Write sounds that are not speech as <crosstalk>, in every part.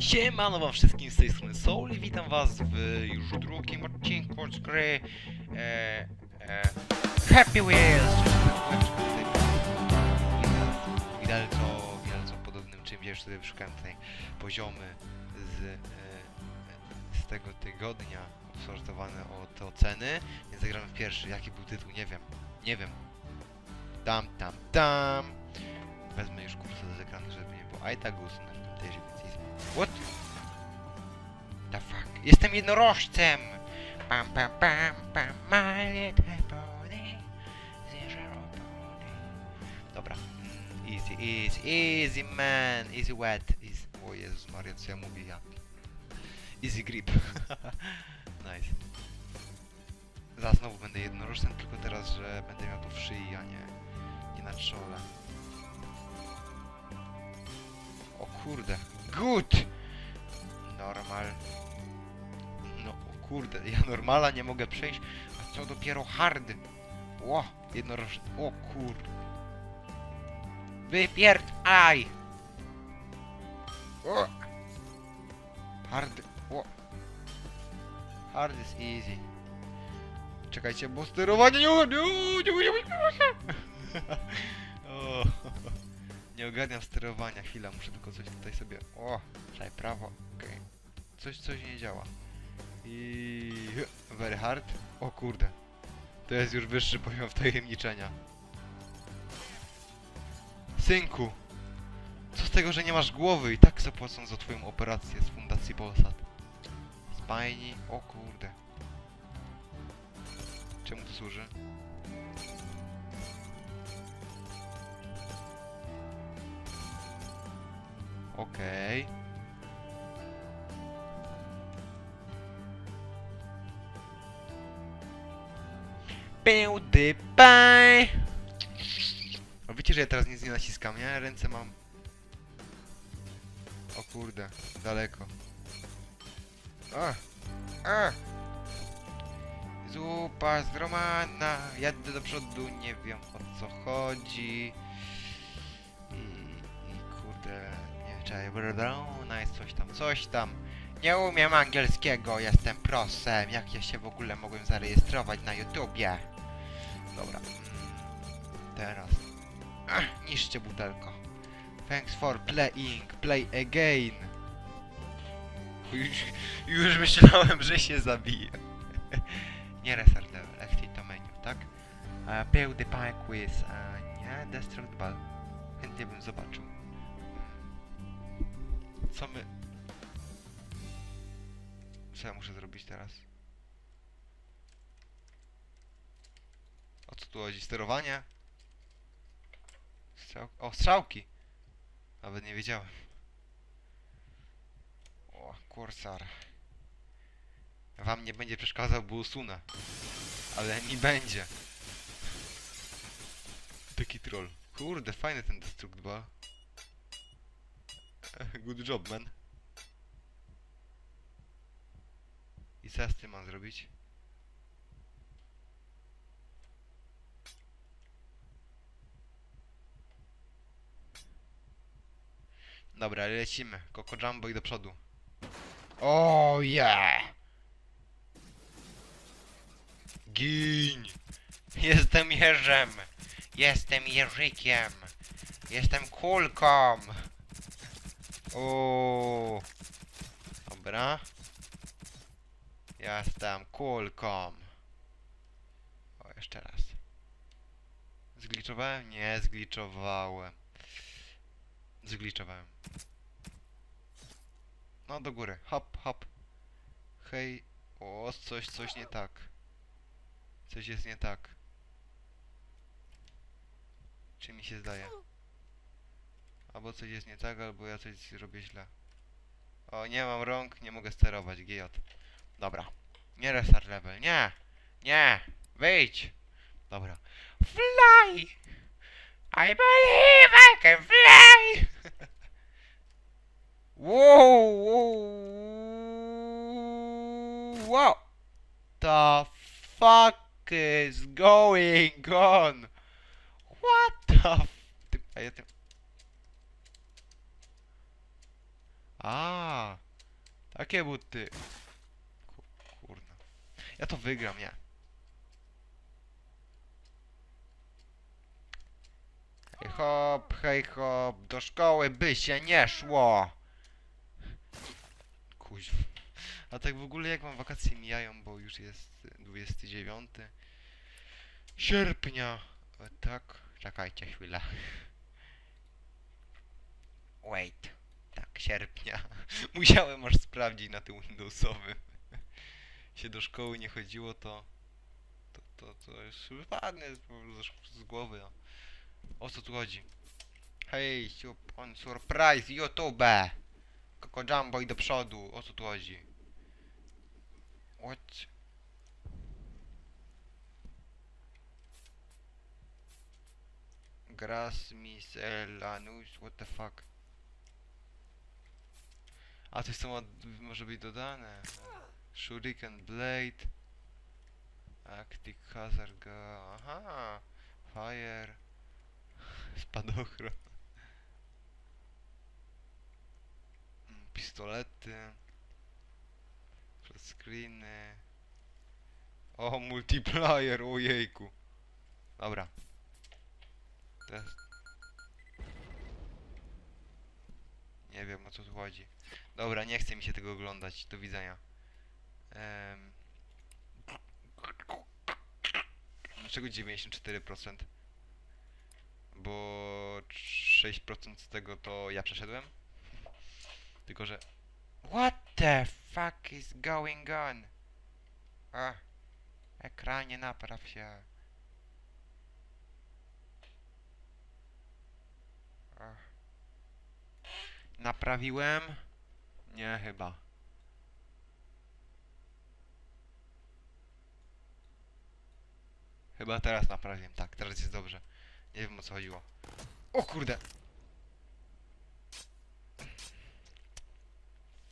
Siemano wam wszystkim z tej strony Soul i witam was w już drugim odcinku z gry e, e, Happy Wheels! Widelco, widelco podobnym czym ja już sobie wyszukałem tutaj poziomy z, e, z tego tygodnia sortowane o te oceny, więc zagramy w pierwszy. Jaki był tytuł? Nie wiem. Nie wiem. Tam, tam, tam. Z ekranu, żeby nie było. A i tak usunę w tejże, więc. What? The fuck? Jestem jednorożcem! Pam, pam, pam, pam, my pony. Zero pony. Dobra. Mm, Easy, easy, easy man, easy wet, easy... O Jezus Maria, co ja mówię ja? Easy grip. <laughs> nice. Za znowu będę jednorożcem, tylko teraz, że będę miał to w szyi, a nie, nie na czole. Kurde. Good! Normal. No kurde, ja normala nie mogę przejść, a co dopiero hard. Ło, jednorożny. O kur... Wypierd... Aj! O! Hard... O! Hard is easy. Czekajcie, bo sterowanie nie nie nie umiem, nie umiem. O, Nie ogarniam sterowania, chwila, muszę tylko coś tutaj sobie... O, tutaj prawo, okej. Coś, coś nie działa. I... Very hard. O kurde. To jest już wyższy poziom wtajemniczenia. Synku! Co z tego, że nie masz głowy i tak zapłacą za twoją operację z Fundacji Polsat. Spajni... O kurde. Czemu to służy? Okej. PewDiePie! O, wiecie, że ja teraz nic nie naciskam, nie? Ręce mam... O kurde, daleko. A! A! Zupa z Romana, jadę do przodu, nie wiem o co chodzi. Brona jest coś tam, coś tam. Nie umiem angielskiego, jestem prosem. Jak ja się w ogóle mogłem zarejestrować na YouTubie? Dobra. Teraz. Ach, niszcie butelko. Thanks for playing. Play again. Już, już myślałem, że się zabije. <laughs> nie restart level, exit to menu, tak? Uh, PewDiePie quiz. Uh, nie, Destruct Ball. Chętnie bym zobaczył. Co my... Co ja muszę zrobić teraz? O co tu chodzi? Sterowanie? O, strzałki! Nawet nie wiedziałem. O, kursor. Wam nie będzie przeszkadzał, bo usunę. Ale mi będzie. Taki troll. Kurde, fajny ten Destruct. <laughs> Good job, man. I co ja z tym mam zrobić? Dobra, lecimy. Coco Jumbo i do przodu. O yeah! Gin! Jestem jeżem! Jestem jeżykiem! Jestem kulką! O. Dobra. Jestem kulką. O, jeszcze raz. Zgliczowałem? Nie, zgliczowałem. Zgliczowałem. No, do góry. Hop, hop. Hej. O, coś, coś nie tak. Coś jest nie tak. Czy mi się zdaje? Albo coś jest nie tak, albo ja coś robię źle. O, nie mam rąk, nie mogę sterować, GJ. Dobra. Nie restart level, nie! Nie! Wyjdź! Dobra. Fly! I believe I can fly! <laughs> wow, wow! What the fuck is going on? What the f... A ja tym... A, takie buty. Ku- Kurna. Ja to wygram, nie. Hej hop, hej hop, do szkoły by się nie szło. Kuźw. A tak w ogóle jak wam wakacje mijają, bo już jest 29 sierpnia. O, tak, czekajcie chwilę. Wait. Tak, sierpnia. <laughs> Musiałem aż sprawdzić na tym Windowsowym. <laughs> się do szkoły nie chodziło, to... To, to, to już wypadnie z, z, z głowy. No. O co tu chodzi? Hej, on surprise, YouTube! Koko Jumbo i do przodu, o co tu chodzi? What? Grass miscellaneous, what the fuck? A to jest ma, może być dodane. Shuriken Blade. Actic Hazard Go. Aha! Fire. Spadochron. Mm, Pistolety. Flat screeny. O, multiplayer, ojejku. Dobra. Nie wiem o co tu chodzi. Dobra, nie chce mi się tego oglądać. Do widzenia. Em... Dlaczego 94%? Bo 6% z tego to ja przeszedłem. Tylko, że... What the fuck is going on? A, ekranie napraw się. Naprawiłem? Nie, chyba. Chyba teraz naprawiłem. Tak, teraz jest dobrze. Nie wiem o co chodziło. O kurde!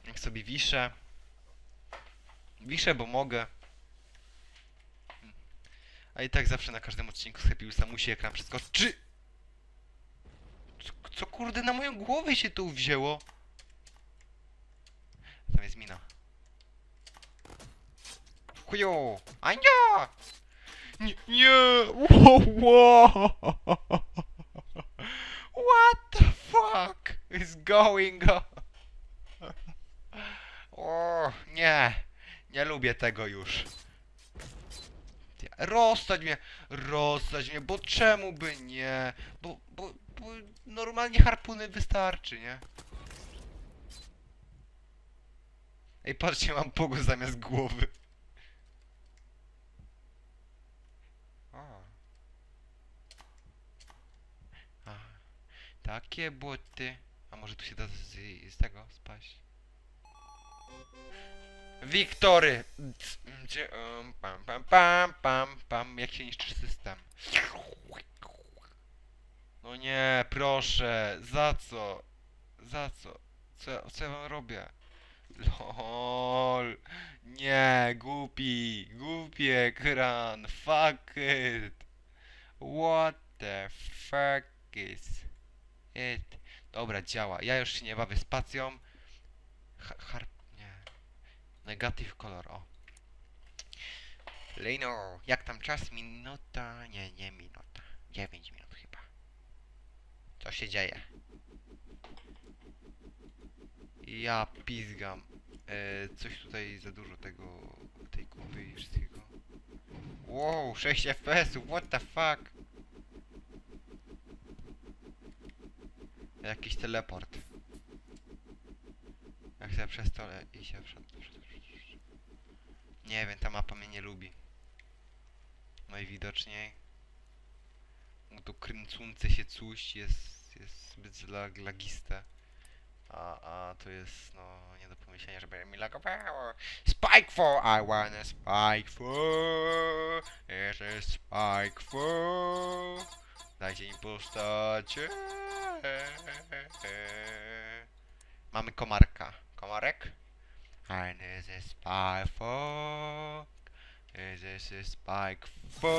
Jak sobie wiszę. Wiszę, bo mogę. A i tak zawsze na każdym odcinku z Happy Wheelsa musi ekran przeskoczy. Co, kurde na moją głowę się tu wzięło? Tam jest mina. Chuju! Ania! Nie, nie! Wow. What the fuck is going on? O, nie! Nie lubię tego już. Rozstać mnie! Rozstać mnie, bo czemu by nie? Bo, bo normalnie harpuny wystarczy, nie? Ej, patrzcie, mam pogo zamiast głowy. O. A, takie buty. A może tu się da z, z tego spaść? Wiktory! Pam, pam, pam, pam, pam. Jak się niszczy system? No nie, proszę. Za co? Za co? Co, co ja wam robię? LOL. Nie, głupi. Głupi ekran. Fuck it. What the fuck is it? Dobra, działa. Ja już się nie bawię spacją. Ha harp... Nie. Negative color, o. Leno, jak tam czas? Minuta? Nie, nie minuta. 9 minut chyba. Co się dzieje? Ja pizgam. E, coś tutaj za dużo tego, tej kupy i wszystkiego. Wow, 6 FPS, what the fuck? Jakiś teleport. Jak się przez to le- i się przed. Nie wiem, ta mapa mnie nie lubi. Najwidoczniej. To kręcące się coś jest, jest zbyt lag, lagiste. A, a to jest, no, nie do pomyślenia, żeby mi lagowało. Spike 4! I wanna spike 4! It is spike 4! Dajcie im postacie! Mamy komarka. Komarek? And this is spike 4! This is spike 4!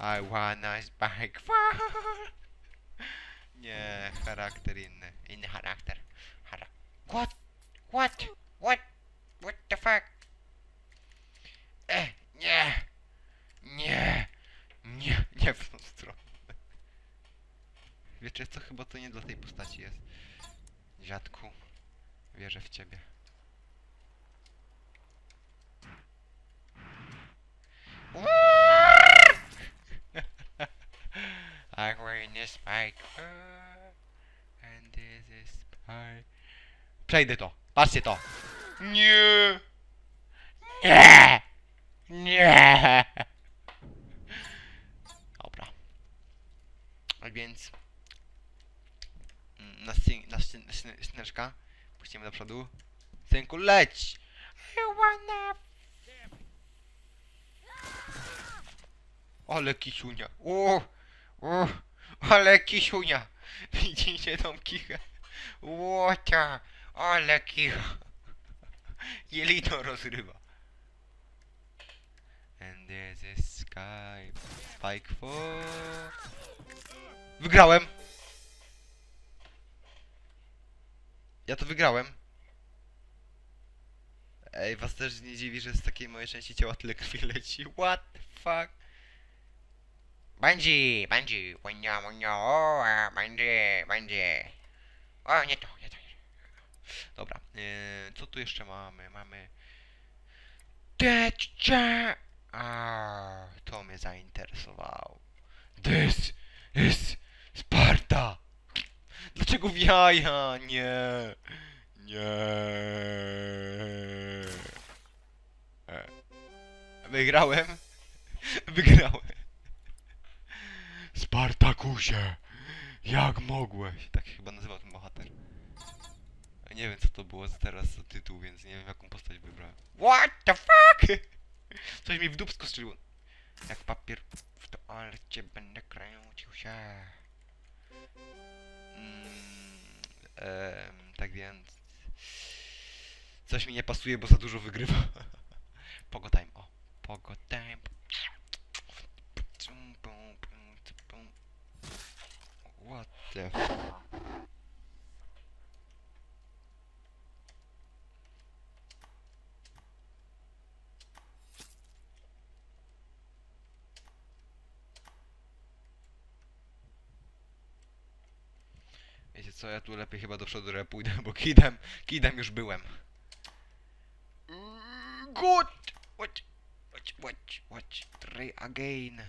I wanna spike 4! <laughs> Nie, charakter inny. Inny charakter. Charakter. What? What? What the fuck? E, nie! Nie! Nie, <laughs> nie w tą stronę. Wiecie co? Chyba to nie dla tej postaci jest. Dziadku, wierzę w ciebie. I'm wearing this spike. And this is spike. Przejdę to. Patrzcie to. Nie. Nie. Nie. Dobra. A więc mm, na, syn, na puścimy do przodu. Synku, leć! I wanna... Ale kisiunia. O, o, ale kisiunia. <laughs> Widzicie tą kichę? Łota, ale kicha. <laughs> Jelito rozrywa. And there's a sky spike for... Wygrałem! Ja to wygrałem. Ej, was też nie dziwi, że z takiej mojej części ciała tyle krwi leci. What the fuck? Będzie, będzie, wania, wania, o, będzie, będzie. O, nie to, nie to. Dobra, e, co tu jeszcze mamy? Mamy... Teczcze! A, to mnie zainteresowało. This is Sparta! Dlaczego w jaja? Nie. Nie. E. Wygrałem? <laughs> Wygrałem. Spartakusie! Jak mogłeś? Tak się chyba nazywał ten bohater. Nie wiem co to było teraz za tytuł, więc nie wiem jaką postać wybrałem. What the fuck? <laughs> Coś mi w dupsko strzeliło. Jak papier w toalecie będę kręcił się. Mm, em, tak więc... Coś mi nie pasuje, bo za dużo wygrywa. <laughs> Pogo time, o. Pogo What the. Wiecie co, ja tu lepiej chyba do przodu re- pójdę, bo kidem, kidem już byłem. Mm, Good! Watch, watch, watch, watch, try again.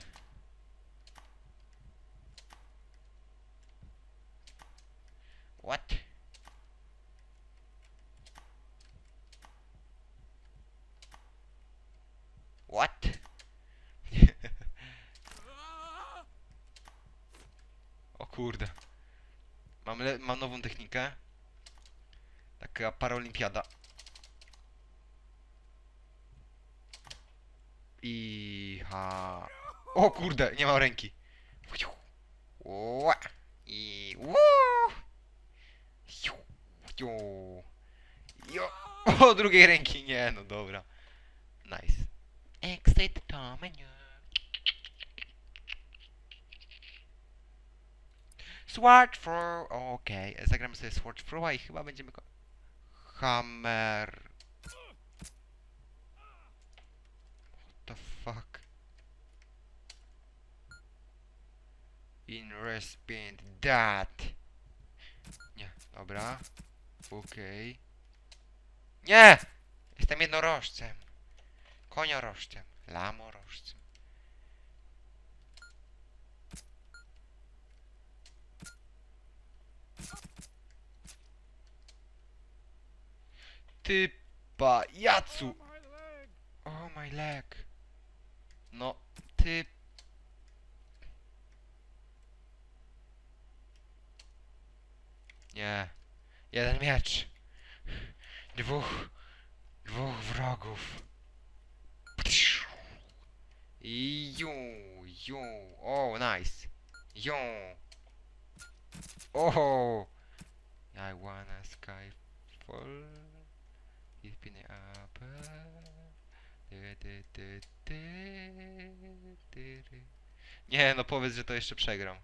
What? What? <laughs> o kurde. Mam, le- mam nową technikę. Taka paraolimpiada. I ha. O kurde, nie mam ręki. Ła. Siu. Jo. O, drugiej ręki nie, no dobra. Nice. Exit to menu. Sword throw, okej. Zagramy sobie Sword throwa i chyba będziemy... Hammer. What the fuck? In respect that. Nie, dobra. Okej. Nie! Jestem jednorożcem. Koniorożcem. Lamorożcem. Ty pajacu! Oh my leg. No, ty... Nie. Jeden miecz. Dwóch... Dwóch wrogów. I ju, ju. Oh, nice. Ju. Oh. I wanna sky fall. He's been up. Nie, no powiedz, że to jeszcze przegram.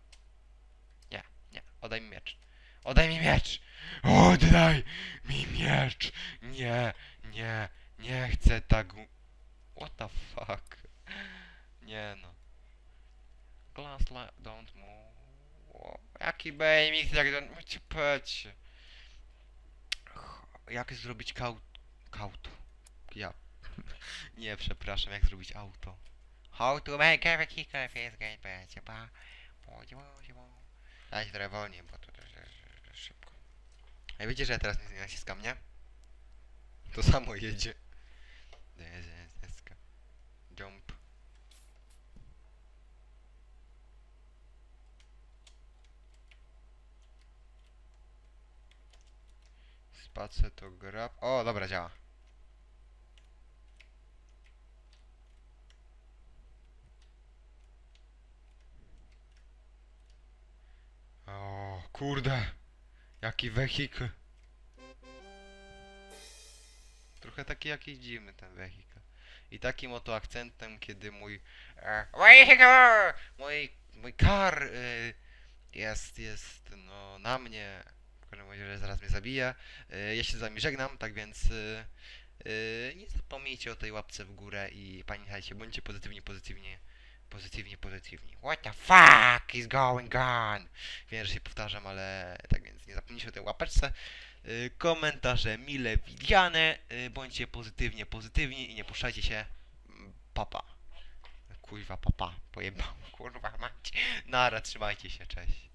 Nie, nie, oddaj mi miecz. Oddaj mi miecz! Oddaj mi miecz! Nie, nie, nie chcę tak... What the fuck? Nie no. Glass li- don't move. Jaki bejmix, jak don't... Cię peć. Jak zrobić kaut... Kautu? Ja... Nie, przepraszam, jak zrobić auto? How to make a kicker face game będzie, ba... Daj trochę wolniej, bo szybko. A wiecie, że ja teraz nie naciskam, nie? To samo jedzie. Jump. Spacer to grab. O, dobra, działa. O, kurde. Jaki wehik. Trochę taki jakiś dziwny ten wehik. I takim oto akcentem, kiedy mój e, mój, mój kar y, jest, jest no na mnie. W każdym razie zaraz mnie zabije. Y, ja się z wami żegnam, tak więc y, nie zapomnijcie o tej łapce w górę i pamiętajcie, bądźcie pozytywni, pozytywnie, pozytywnie, pozytywni. What the fuck is going on? Wiem, że się powtarzam, ale tak więc nie zapomnijcie o tej łapeczce. Y, komentarze mile widziane. Y, bądźcie pozytywnie, pozytywni i nie puszczajcie się. Mm, Papa. Kurwa, papa. Pojebał. Kurwa, mać. Nara, trzymajcie się, cześć.